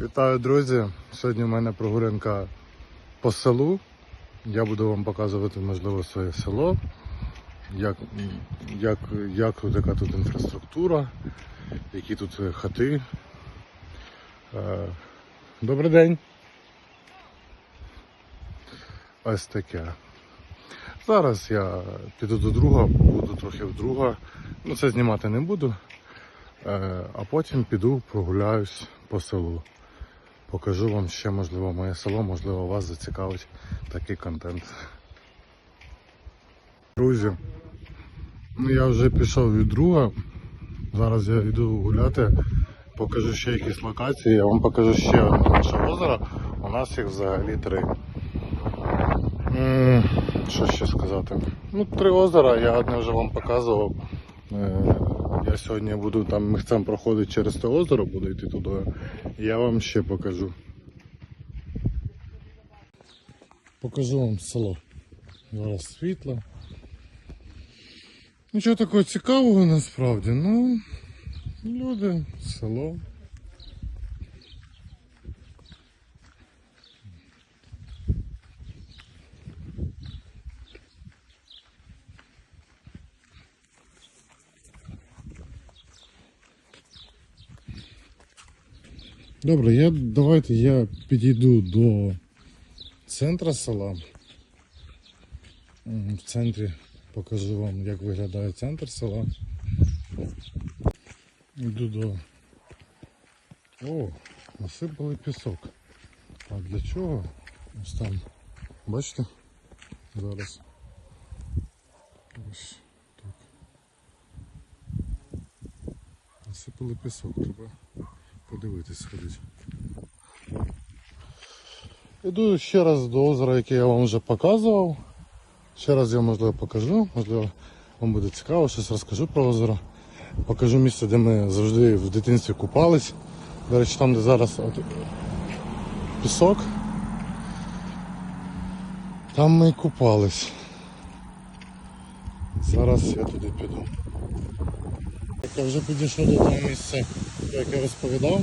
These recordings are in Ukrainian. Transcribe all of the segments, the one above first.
Вітаю, друзі! Сьогодні в мене прогулянка по селу. Я буду вам показувати, можливо, своє село, як, як, як тут, яка тут інфраструктура, які тут хати. Е, Добрий день! Ось таке. Зараз я піду до друга, буду трохи в друга. Ну, це знімати не буду. Е, А потім піду прогуляюсь по селу. Покажу вам ще, можливо, моє село, можливо, вас зацікавить такий контент. Друзі, ну я вже пішов від друга. Зараз я йду гуляти, покажу ще якісь локації, я вам покажу ще одне наше озеро. У нас їх взагалі три. Що ще сказати? Ну, три озера, я одне вже вам показував. Я сьогодні буду там михцем проходити через те озеро, буду йти туди. Я вам ще покажу. Покажу вам село. Зараз світло. Нічого такого цікавого насправді, ну люди, село. Добре, я давайте я підійду до центра села. В центрі покажу вам, як виглядає центр села. Йду до. О, насипали пісок. А для чого? Ось там. Бачите? Зараз. Ось так. Насипали пісок, треба подивитись сходити. Іду ще раз до озера, яке я вам вже показував. Ще раз я можливо покажу, можливо вам буде цікаво, щось розкажу про озеро. Покажу місце, де ми завжди в дитинстві купались. До речі, там, де зараз от, пісок. Там ми і купались. Зараз я туди піду. Так, я вже підійшов до того місця, про яке розповідав.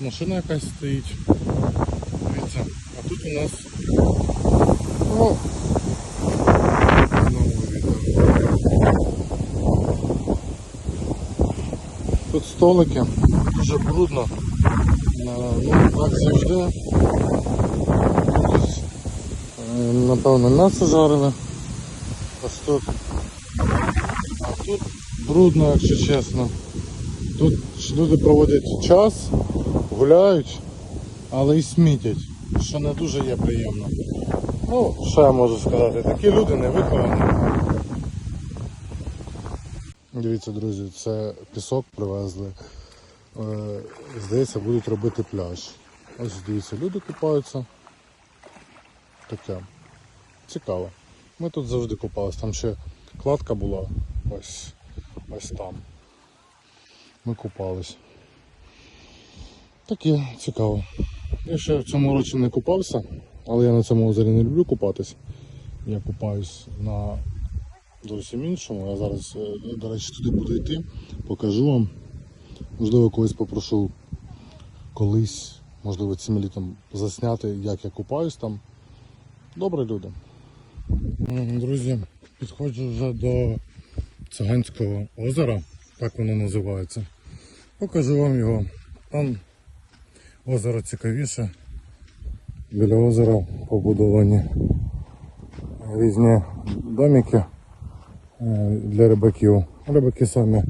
Машина якась стоїть. Дивіться, а тут у нас. О! Знову вітер. Тут столики, дуже брудно. Ну, так завжди. Тут, е, Напевно, м'ясо жарили. Ось тут. А тут брудно, якщо чесно. Тут люди проводять час, гуляють, але і смітять, що не дуже є приємно. Ну, що я можу сказати, такі люди не виховані. Дивіться, друзі, це пісок привезли. Е, Здається, будуть робити пляж. Ось дивіться, люди купаються. Таке. Цікаво. Ми тут завжди купались, там ще кладка була ось, ось там. Ми купались. Таке цікаво. Я ще в цьому році не купався, але я на цьому озері не люблю купатись. Я купаюсь на зовсім іншому. Я зараз, е, до речі, туди буду йти, покажу вам. Можливо, колись попрошу колись, можливо, цим літом засняти, як я купаюсь там. Добре люди. Друзі, підходжу вже до Циганського озера, так воно називається. Покажу вам його. Там озеро цікавіше. Біля озера побудовані різні домики е, для рибаків. Рибаки самі е,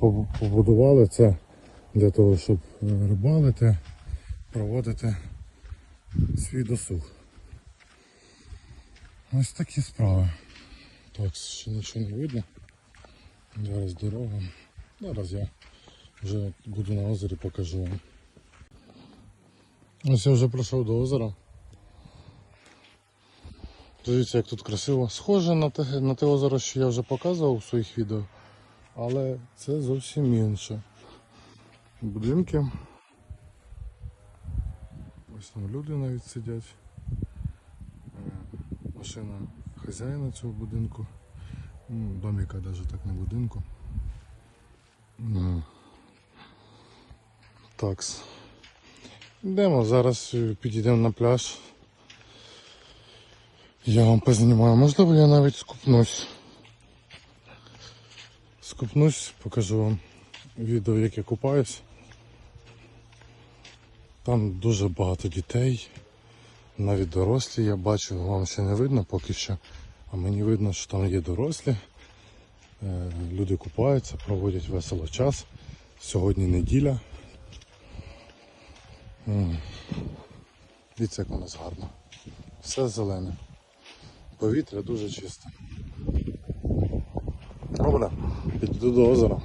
поб- побудували це для того, щоб рибалити, проводити свій досуг. Ось такі справи. Так, ще нічого не видно. Зараз дорога. Зараз я вже буду на озері, покажу вам. Ось я вже прийшов до озера. Дивіться, як тут красиво. Схоже на те, на те озеро, що я вже показував у своїх відео, але це зовсім інше. Будинки. Ось там люди навіть сидять. Е, Машина хазяїна цього будинку. Ну, доміка навіть так не будинку. Ну, Такс. Йдемо, зараз е, підійдемо на пляж. Я вам познімаю. Можливо, я навіть скупнусь. Скупнусь, покажу вам відео, як я купаюсь. Там дуже багато дітей, навіть дорослі я бачу, вам ще не видно поки що, а мені видно, що там є дорослі. Е, Люди купаються, проводять весело час. Сьогодні неділя. Дивіться, як у нас гарно. Все зелене. Повітря дуже чисте. Добре, піду до озера.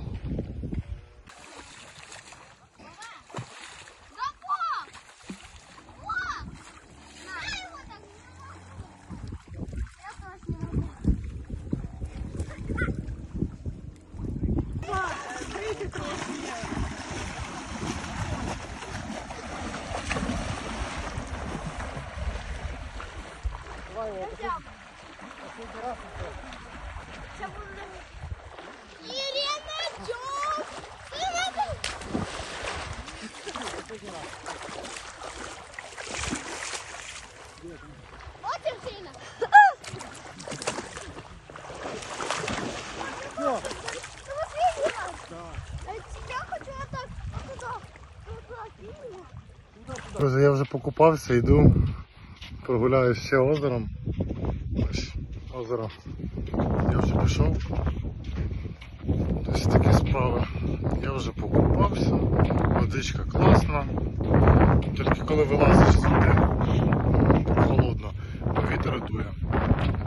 Покупався, йду, прогуляюсь ще озером. Ось озеро. Я вже пішов. Ось такі справи. Я вже покупався, водичка класна. Тільки коли вилазиш звідти, холодно, повітря дує.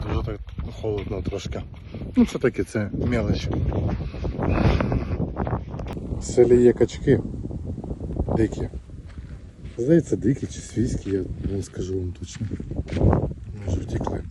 Дуже так холодно трошки. Ну це таке, це мелочі. В селі є качки дикі. Здається, дикі чи свійські, я не скажу вам точно. Може втекли.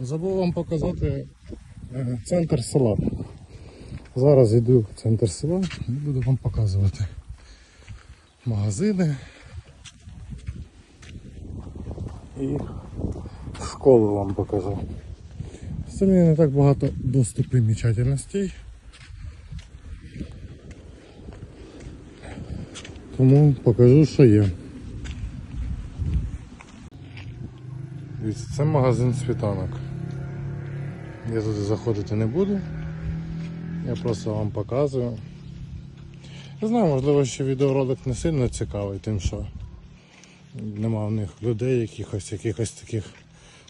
Забув вам показати е, центр села. Зараз йду в центр села і буду вам показувати магазини і школу вам покажу. В селі не так багато достопримічательностей. Тому покажу, що є. Дивіться, це магазин світанок. Я туди заходити не буду. Я просто вам показую. Не знаю, можливо, що відеоролик не сильно цікавий, тим що нема в них людей, якихось якихось таких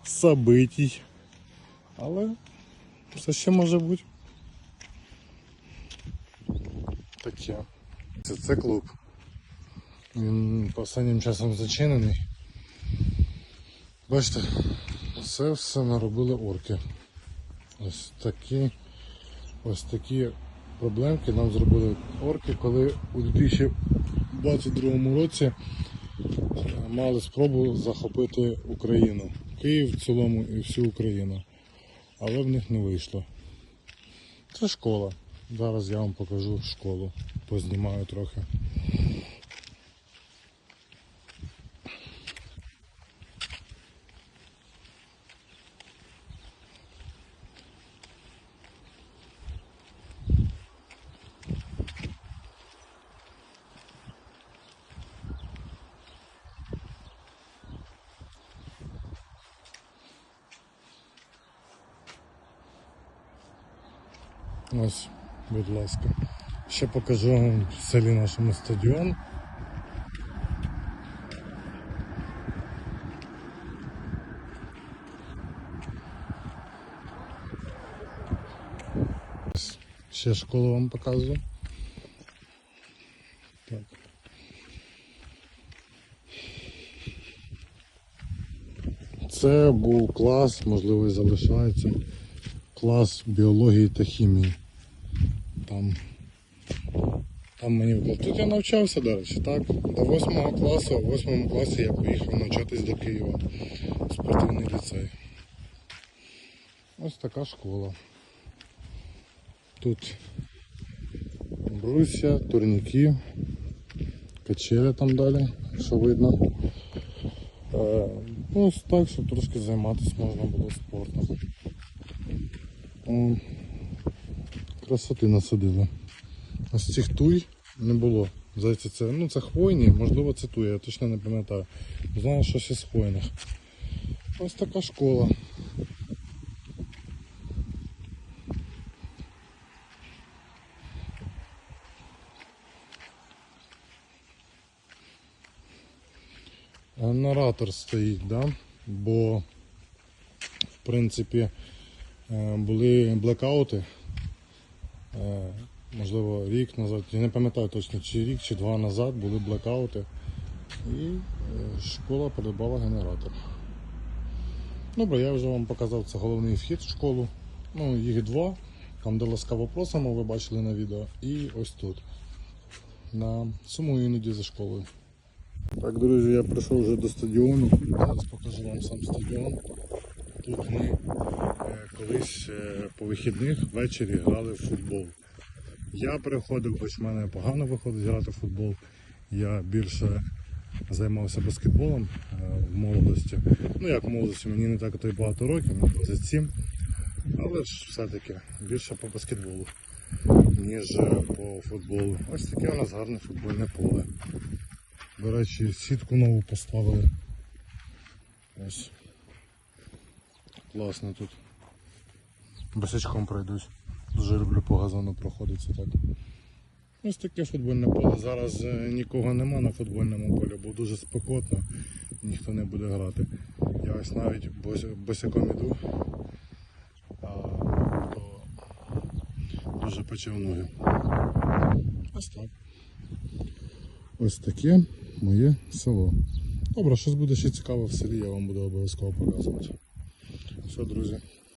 собитій. Але все ще може бути. Таке. Це, це клуб. Він останнім часом зачинений. Бачите, це все наробили орки. Ось такі ось такі проблемки нам зробили орки, коли у 2022 році е, мали спробу захопити Україну. Київ в цілому і всю Україну. Але в них не вийшло. Це школа. Зараз я вам покажу школу. Познімаю трохи. Ось, будь ласка. Ще покажу вам в селі нашому стадіон. Ще школу вам показую. Так. Це був клас, можливо, і залишається. Клас біології та хімії. Там, там мені вклад. Тут я навчався, до речі, так. До 8 класу, в 8 класі я поїхав навчатись до Києва. Спортивний ліцей. Ось така школа. Тут брусья, турніки, качеля там далі, що видно. Е, ну, ось так, щоб трошки займатися можна було спортом. О, красоти насадили. Ось цих туй не було. Здається, це, ну, це хвойні, можливо, це туя, я точно не пам'ятаю. Знаю, щось із хвойних. Ось така школа. Генератор стоїть, да? бо в принципі е, були блекаути. Е, Можливо, рік назад, я не пам'ятаю точно, чи рік, чи два назад були блекаути. І е, школа придбала генератор. Добре, я вже вам показав це головний вхід в школу. Ну, їх два. Там, де ласкаво просимо, ви бачили на відео. І ось тут. На сумую іноді за школою. Так, друзі, я прийшов вже до стадіону. Зараз покажу вам сам стадіон. Тут ми е, колись е, по вихідних ввечері грали в футбол. Я приходив, хоч в мене погано виходить грати в футбол. Я більше займався баскетболом е, в молодості. Ну як в молодості, мені не так то й багато років, мені 27. Але ж все-таки більше по баскетболу, ніж е, по футболу. Ось таке у нас гарне футбольне поле. До речі, сітку нову поставили. Ось. Класно тут. Босячком пройдусь. Дуже люблю по газону проходитися так. Ось таке футбольне поле. Зараз е, нікого нема на футбольному полі, бо дуже спекотно, ніхто не буде грати. Я ось навіть босяком іду, а, то дуже пече в ноги. Ось так. Ось таке моє село. Добре, щось буде ще цікаве в селі, я вам буду обов'язково показувати. Все, друзі,